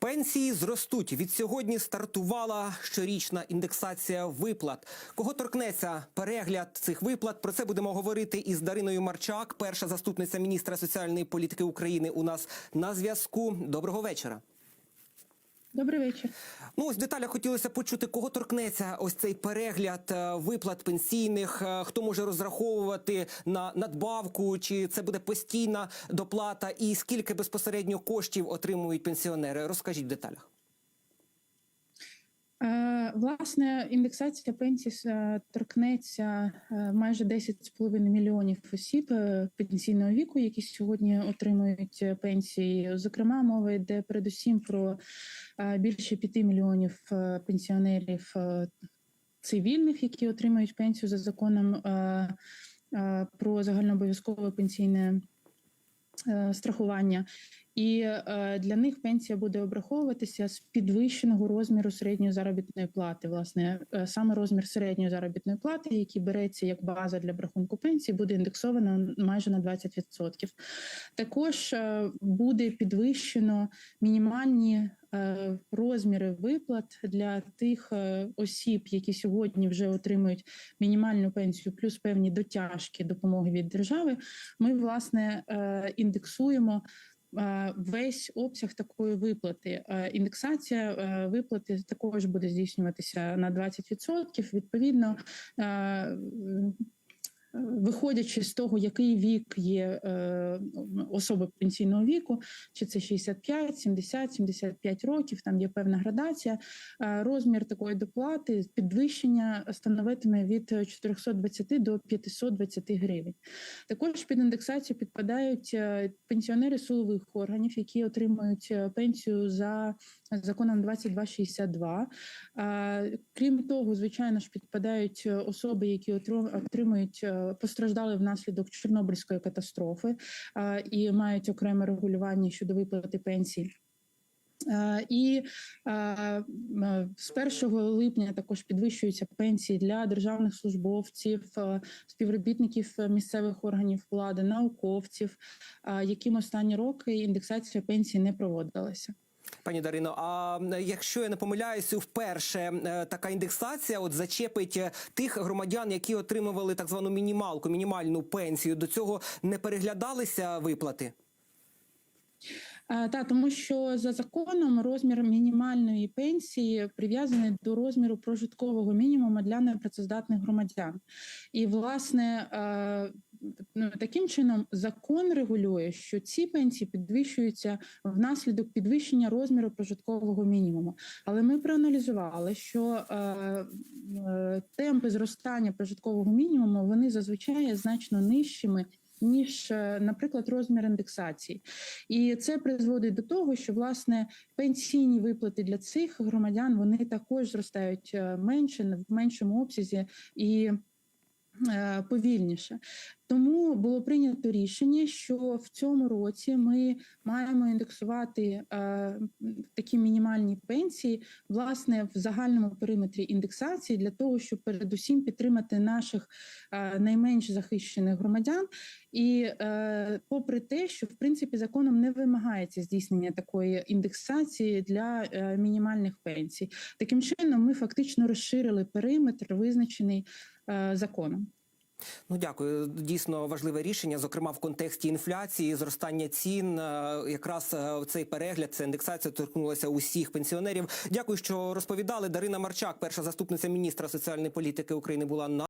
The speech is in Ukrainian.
Пенсії зростуть. Від сьогодні стартувала щорічна індексація виплат. Кого торкнеться перегляд цих виплат? Про це будемо говорити із Дариною Марчак, перша заступниця міністра соціальної політики України. У нас на зв'язку. Доброго вечора. Добрий вечір. Ну ось в деталях хотілося почути, кого торкнеться ось цей перегляд е, виплат пенсійних. е, Хто може розраховувати на надбавку, чи це буде постійна доплата, і скільки безпосередньо коштів отримують пенсіонери? Розкажіть в деталях. Е, Власне, індексація пенсій торкнеться е, майже 10,5 мільйонів осіб е, пенсійного віку, які сьогодні отримують пенсії. Зокрема, мова йде передусім про більше 5 мільйонів пенсіонерів цивільних, які отримують пенсію за законом про загальнообов'язкове пенсійне страхування. І е, для них пенсія буде обраховуватися з підвищеного розміру середньої заробітної плати. Власне, е, саме розмір середньої заробітної плати, який береться як база для обрахунку пенсії, буде індексовано майже на 20%. Також е, буде підвищено мінімальні розміри виплат для тих осіб, які сьогодні вже отримують мінімальну пенсію, плюс певні дотяжки допомоги від держави. Ми власне індексуємо весь обсяг такої виплати. Індексація виплати також буде здійснюватися на 20%. Відповідно. Виходячи з того, який вік є е, особи пенсійного віку, чи це 65, 70, 75 років, там є певна градація. Е, розмір такої доплати підвищення становитиме від 420 до 520 гривень. Також під індексацію підпадають е, пенсіонери силових органів, які отримують пенсію за законом 2262. Е, Крім того, звичайно ж підпадають особи, які отримують постраждали внаслідок Чорнобильської катастрофи і мають окреме регулювання щодо виплати пенсій. І з 1 липня також підвищуються пенсії для державних службовців, співробітників місцевих органів влади, науковців, яким останні роки індексація пенсії не проводилася. Пані Дарино, а якщо я не помиляюся, вперше е, така індексація от зачепить е, тих громадян, які отримували так звану мінімалку, мінімальну пенсію. До цього не переглядалися виплати. Е, Та тому, що за законом розмір мінімальної пенсії прив'язаний до розміру прожиткового мінімуму для непрацездатних громадян, і власне таким чином закон регулює, що ці пенсії підвищуються внаслідок підвищення розміру прожиткового мінімуму. Але ми проаналізували, що е, е, темпи зростання прожиткового мінімуму вони зазвичай значно нижчими. Ніж, е, наприклад, розмір індексації, і це призводить до того, що власне пенсійні виплати для цих громадян вони також зростають е, менше в меншому обсязі і е, повільніше. Тому було прийнято рішення, що в цьому році ми маємо індексувати е, такі мінімальні пенсії власне в загальному периметрі індексації для того, щоб передусім підтримати наших е, найменш захищених громадян. І е, попри те, що в принципі законом не вимагається здійснення такої індексації для е, мінімальних пенсій, таким чином ми фактично розширили периметр, визначений е, законом. Ну дякую. Дійсно важливе рішення, зокрема в контексті інфляції, зростання цін. Е, Якраз е, цей перегляд, ця індексація торкнулася усіх пенсіонерів. Дякую, що розповідали. Дарина Марчак, перша заступниця міністра соціальної політики України, була на.